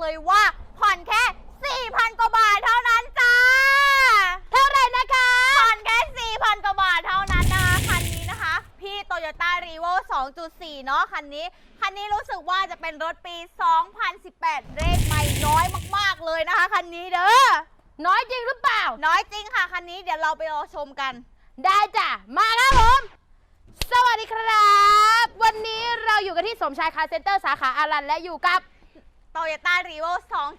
เลยว่าผ่อนแค่ 4,000 กว่าบาทเท่านั้นจ้า เท่าไหร่นะคะ ผ่อนแค่ 4,000 กว่าบาทเท่านั้นนะคะคันนี้นะคะ พี่ Toyota r e v o 2.4 เนาะคันนี้ คันนี้รู้สึกว่าจะเป็นรถปี 2018 เลขไม่น้อยมากๆเลยนะคะ คันนี้เด้อ น้อยจริงหรือเปล่า น้อยจริงค่ะ คันนี้เดี๋ยวเราไปรอชมกัน ได้จ้ะ มาครับผม สวัสดีครับ วันนี้เราอยู่กันที่สมชายคาร์เซ็นเตอร์สาขาอารันและอยู่กับ Toyota r e v o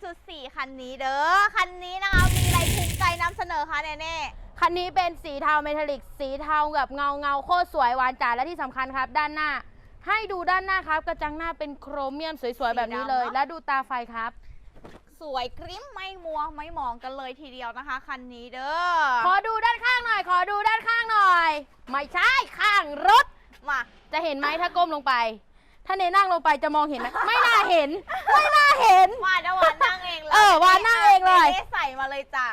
2.4 คันนี้เด้อ คันนี้นะคะ มีอะไรภูมิใจนำเสนอคะเนเน่คันนี้เป็นสีเทาเมทัลลิก สีเทาแบบเงาเงาๆโคตรสวยหวานจ๋าและที่สำคัญครับ ด้านหน้า ให้ดูด้านหน้าครับ กระจังหน้าเป็นโครเมียมสวยๆ แบบนี้เลย และดูตาไฟครับ สวยกริ้มไม่มัวไม่หมองกันเลยทีเดียวนะคะ คันนี้เด้อ ขอดูด้านข้างหน่อย ขอดูด้านข้างหน่อย ไม่ใช่ข้างรถ มา จะเห็นไหมถ้าก้มลงไป ถ้าเนนั่งลงไปจะมองเห็นไหมไม่น่าเห็น ไม่น่าเห็นว่าเดี๋ยววานนั่งเองเลยเออวานนั่งเองเลย ไม่ได้ใส่มาเลยจ้ะ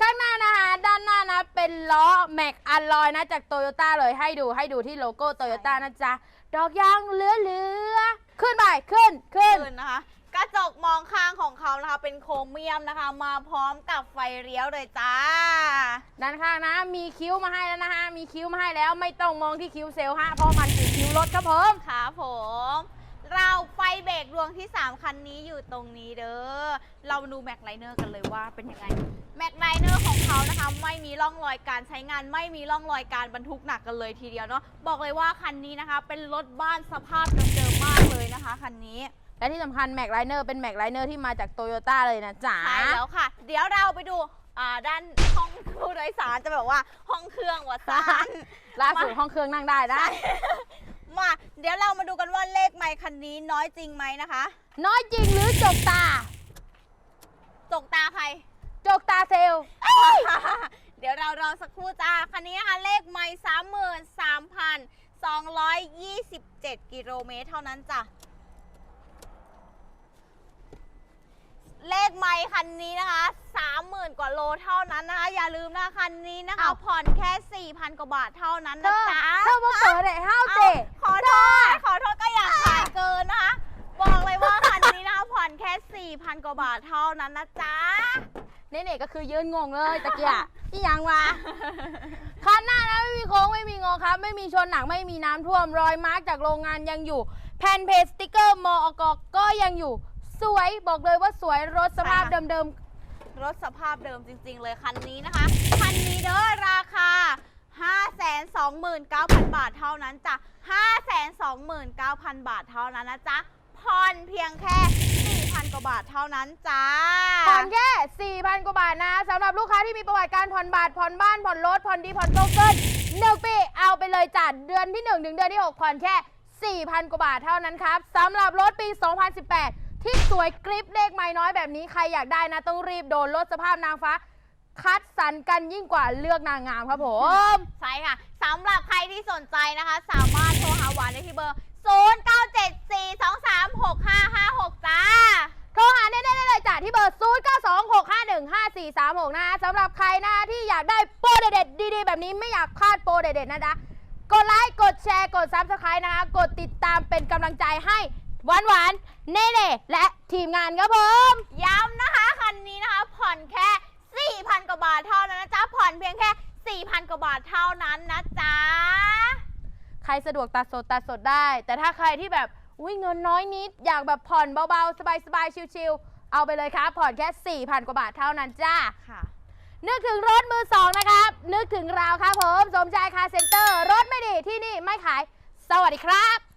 ข้างหน้านะคะด้านหน้านะเป็นล้อแม็กอัลลอยนะจากโตโยต้าเลยให้ดูให้ดูที่โลโก้โตโยต้านะจ๊ะ ดอกยางเหลือเหลือๆขึ้นไปขึ้นขึ้นขึ้นนะคะ กระจกมองข้างของเขานะคะ เป็นโครเมียมนะคะ มาพร้อมกับไฟเลี้ยวเลยจ้า ด้านข้างนะมีคิ้วมาให้แล้วนะฮะมีคิ้วมาให้แล้วไม่ต้องมองที่คิ้วเซลล์ฮะเพราะมันคือคิ้วรถครับผม ค่ะผม เราไฟเบรกดวงที่ 3 คันนี้อยู่ตรงนี้เด้อ เรามาดูแม็กไลเนอร์กันเลยว่าเป็นยังไง แม็กไลเนอร์ของเขานะคะไม่มีร่องรอยการใช้งานไม่มีร่องรอยการบรรทุกหนักกันเลยทีเดียวเนาะบอกเลยว่าคันนี้นะคะ เป็นรถบ้านสภาพเดิมๆมากเลยนะคะคันนี้และที่สำคัญแม็กไลเนอร์เป็นแม็กไลเนอร์ที่มาจากโตโยต้าเลยนะจ๊ะใช่แล้วค่ะ เดี๋ยวเราไปดูอ่าด้านห้องผู้โดยสารจะแบบว่าห้องเครื่องวัดซานล่าสุดห้องเครื่องนั่งได้นะ มาเดี๋ยวเรามาดูกันว่าเลขไมค์คันนี้น้อยจริงไหมนะคะน้อยจริงหรือจกตา จกตาใคร จกตาเซลล เดี๋ยวเรารอสักครู่จ้า คันนี้นะคะเลขไมค์สามหมื่นสามพันสองร้อยยี่สิบเจ็ดกิโลเมตรเท่านั้นจ้ะ เลขไมค์คันนี้นะคะสามหมื่นกว่าโลเท่านั้นนะคะ อย่าลืมนะคันนี้นะคะ อ้าว ผ่อนแค่สี่พันกว่าบาทเท่านั้นเธนะอจ๊ะ เธอมาเปิดไอ้ห้าวเอ้าเตะขอโพันกว่าบาทเท่านั้นนะจ๊ะ เน่ๆก็คือยืนงงเลยตะเกียะที่ยังวะคันหน้านะไม่มีโค้งไม่มีงอครับ ไม่มีชนหนักไม่มีน้ำท่วม รอยมาร์กจากโรงงานยังอยู่ แผ่นเพจสติกเกอร์มอกก็ยังอยู่ สวยบอกเลยว่าสวยรถสภาพใช่ค่ะ เดิมรถสภาพเดิมจริง ๆ เลยคันนี้นะคะ คันนี้เด้อราคา 529,000 บาทเท่านั้นจ้ะ529,000 บาทเท่านั้นนะจ๊ะผ่อนเพียงแค่4,000กว่าบาทเท่านั้นจ้าๆผ่อนแค่ 4,000 กว่าบาทนะสำหรับลูกค้าที่มีประวัติการผ่อนบาทผ่อนบ้านผ่อนรถผ่อนดีผ่อนโตเกินหนึ่งปีเอาไปเลยจัดเดือนที่ 1 ถึงเดือนที่ 6 ผ่อนแค่ 4,000 กว่าบาทเท่านั้นครับสำหรับรถปี 2018 ที่สวยกริปเลขไม่น้อยแบบนี้ใครอยากได้นะ ต้องรีบโดนรถสภาพนางฟ้า คัดสรรกันยิ่งกว่าเลือกนางงามครับผม ใช่ค่ะสำหรับใครที่สนใจนะคะ สามารถโทรหาหวานได้ที่เบอร์ 0974236556 จ้า โทรหาเน่ๆได้เลยจ้ะที่เบอร์ 0 9 2 6 5 1 5 4 3 6 นะสำห รับใครนะที่อยากได้โปรเด็ดๆดีๆ แบบนี้ไม่อยากพลาดโปรเด็ดๆนะจ๊ะกดไลค์กดแชร์กดซับสไครต์นะคะกดติดตามเป็นกำลังใจให้หวานหวานๆเน่ๆและทีมงานครับผม ย้ำนะคะคันนี้นะคะ ผ่อนแค่ 4,000 กว่าบาทเท่านั้นนะจ๊ะ ผ่อนเพียงแค่ 4,000 กว่าบาทเท่านั้นนะจ๊ะ ใครสะดวกตัดสดตัดสดได้ แต่ถ้าใครที่แบบอุ้ยเงินน้อยนิด อยากแบบผ่อนเบาๆ สบายๆ ชิลๆ เอาไปเลยครับผ่อนแค่ 4,000 กว่าบาทเท่านั้นจ้า ค่ะ นึกถึงรถมือสองนะครับ นึกถึงเราครับผม สมชายคาเซ็นเตอร์ รถไม่ดีที่นี่ไม่ขาย สวัสดีครับ